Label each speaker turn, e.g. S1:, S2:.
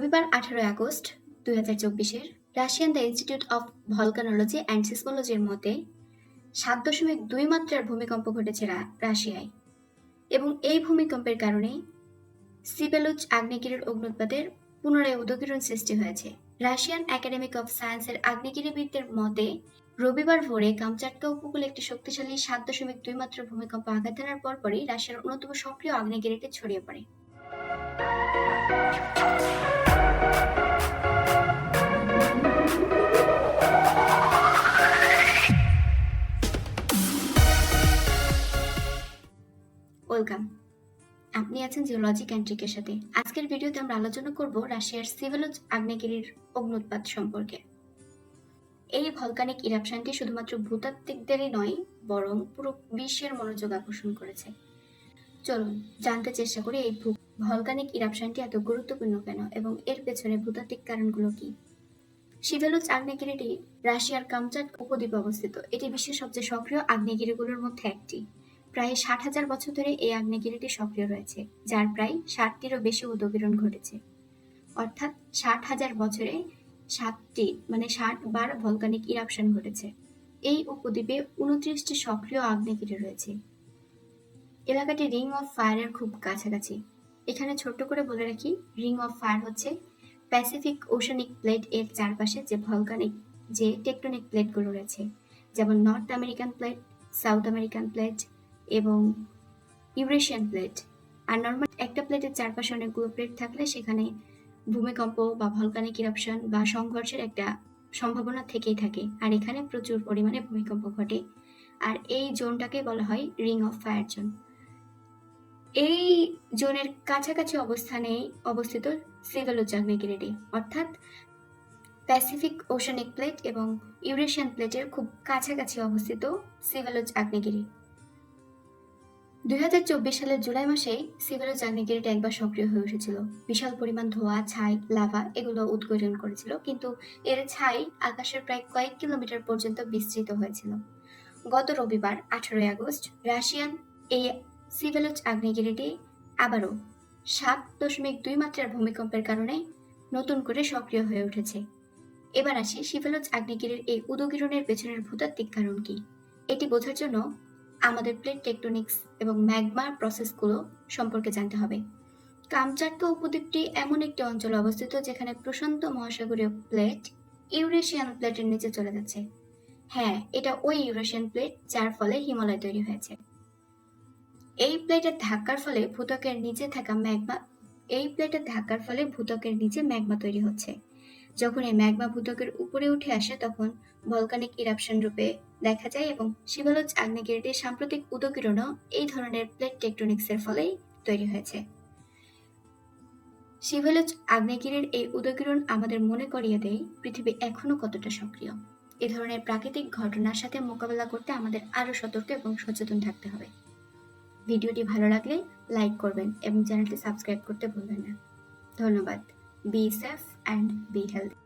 S1: রবিবার আঠারোই আগস্ট দুই হাজার চব্বিশের Russian the institute of volcanology and সিসমোলজির মতে, সাত দশমিক দুই মাত্রার ভূমিকম্প ঘটেছে রাশিয়ায় এবং এই ভূমিকম্পের কারণে সিবেলুচ আগ্নেয়গিরির অগ্নুৎপাতের পুনরায় উদগীরণ সৃষ্টি হয়েছে। রাশিয়ান একাডেমিক অফ সায়েন্সের আগ্নেয়গিরিবিদদের মতে, রবিবার ভোরে কামচাটকা উপকূলে একটি শক্তিশালী সাত দশমিক দুই মাত্রার ভূমিকম্প আঘাত হানার পরপরই রাশিয়ার অন্যতম সক্রিয় আগ্নেয়গিরিটি ছড়িয়ে পড়ে। ওয়েলকাম। আপনি আছেন জিওলজি ক্যান্ট্রিকের সাথে। আজকের ভিডিওতে আমরা আলোচনা করব রাশিয়ার সিভেলজ আগ্নেয়গিরির অগ্নুৎপাত সম্পর্কে। এই ভলকানিক ইরাপশনটি শুধুমাত্র ভূতাত্ত্বিকদেরই নয়, বরং পুরো বিশ্বের মনোযোগ আকর্ষণ করেছে। চলুন, জানতে চেষ্টা করি এই ভলকানিক ইরাপশনটি এত গুরুত্বপূর্ণ কেন এবং এর পেছনে ভূতাত্ত্বিক কারণগুলো কি? শিভেলুচ আগ্নেয়গিরিটি রাশিয়ার কামচাট উপদ্বীপে অবস্থিত। এটি বিশ্বের সবচেয়ে সক্রিয় আগ্নেয়গিরিগুলোর মধ্যে একটি। প্রায় ষাট হাজার বছর ধরে এই আগ্নেয়গিরিটি সক্রিয় রয়েছে, যার প্রায় ষাটটিরও বেশি উদগীরণ ঘটেছে। অর্থাৎ ষাট হাজার বছরে সাতটি মানে ষাট বার ভলকানিক ইরাপশন ঘটেছে। এই উপদ্বীপে উনত্রিশটি সক্রিয় আগ্নেয়গিরি রয়েছে। এলাকাটি রিং অফ ফায়ারের খুব কাছাকাছি। এখানে ছোট্ট করে বলে রাখি রিং অফ ফায়ার হচ্ছে প্যাসিফিক ওশানিক প্লেট এর চারপাশে যে ভলকানিক যে টেকটনিক প্লেটগুলো রয়েছে, যেমন North American plate South American plate এবং ইউরেশিয়ান প্লেট। আর নর্মাল একটা প্লেটের চারপাশে অনেকগুলো প্লেট থাকলে সেখানে ভূমিকম্প বা ভলকানিক ইরাপশন বা সংঘর্ষের একটা সম্ভাবনা থেকেই থাকে। আর এখানে প্রচুর পরিমাণে ভূমিকম্প ঘটে। আর এই জোনটাকে বলা হয় রিং অফ ফায়ার জোন। এই জোনের কাছাকাছি অবস্থানে অবস্থিত সিভেলোচ আগ্নেয়গিরিটি অর্থাৎ প্যাসিফিক ওশানিক প্লেট এবং ইউরেশিয়ান প্লেটের খুব কাছাকাছি অবস্থিত সিভেলোচ আগ্নেয়গিরি দুই হাজার চব্বিশ সালের জুলাই মাসে সিভেলোচ আগ্নেয়গিরিটা একবার সক্রিয় হয়ে উঠেছিল। বিশাল পরিমাণ ধোঁয়া, ছাই, লাভা এগুলো উদ্গীরণ করেছিল, কিন্তু এর ছাই আকাশের প্রায় কয়েক কিলোমিটার পর্যন্ত বিস্তৃত হয়েছিল। গত রবিবার, আঠারোই আগস্ট, রাশিয়ান এই সিভেলোচ আগ্নেয়গিরিটি আবারও সাত দশমিক দুই মাত্রার ভূমিকম্পের কারণে নতুন করে সক্রিয় হয়ে উঠেছে। এবার আসি সিভেলোচ আগ্নেয়গিরির এই উদগীরণের পেছনের ভূতাত্ত্বিক কারণ কি? এটি বোঝার জন্য আমাদের প্লেট টেকটোনিক্স এবং ম্যাগমার প্রসেসগুলো সম্পর্কে জানতে হবে। কামচাটকা উপদ্বীপটি এমন একটি অঞ্চলে অবস্থিত যেখানে প্রশান্ত মহাসাগরীয় প্লেট ইউরেশিয়ান প্লেটের নিচে চলে যাচ্ছে। হ্যাঁ এটা ওই ইউরেশিয়ান প্লেট যার ফলে হিমালয় তৈরি হয়েছে। এই প্লেটের ধাক্কার ফলে ভূতকের নিচে থাকা ম্যাগমা এই প্লেটের ধাক্কার ফলে ভূতকের নিচে ম্যাগমা তৈরি হচ্ছে। যখন এই ম্যাগমা ভূত্বকের উপরে উঠে আসে, তখন ভলকানিক ইরাপশন রূপে দেখা যায় এবং শিবালোচ আগ্নেয়গিরিটির সাম্প্রতিক উদগীরণও এই ধরনের প্লেট টেকটনিক্সের ফলেই তৈরি হয়েছে। শিবালোচ আগ্নেয়গিরির এই উদগীরণ আমাদের মনে করিয়ে দেয় পৃথিবী এখনও কতটা সক্রিয়। এ ধরনের প্রাকৃতিক ঘটনার সাথে মোকাবেলা করতে আমাদের আরও সতর্ক এবং সচেতন থাকতে হবে। ভিডিওটি ভালো লাগলে লাইক করবেন এবং চ্যানেলটি সাবস্ক্রাইব করতে ভুলবেন না। ধন্যবাদ। Be safe and be healthy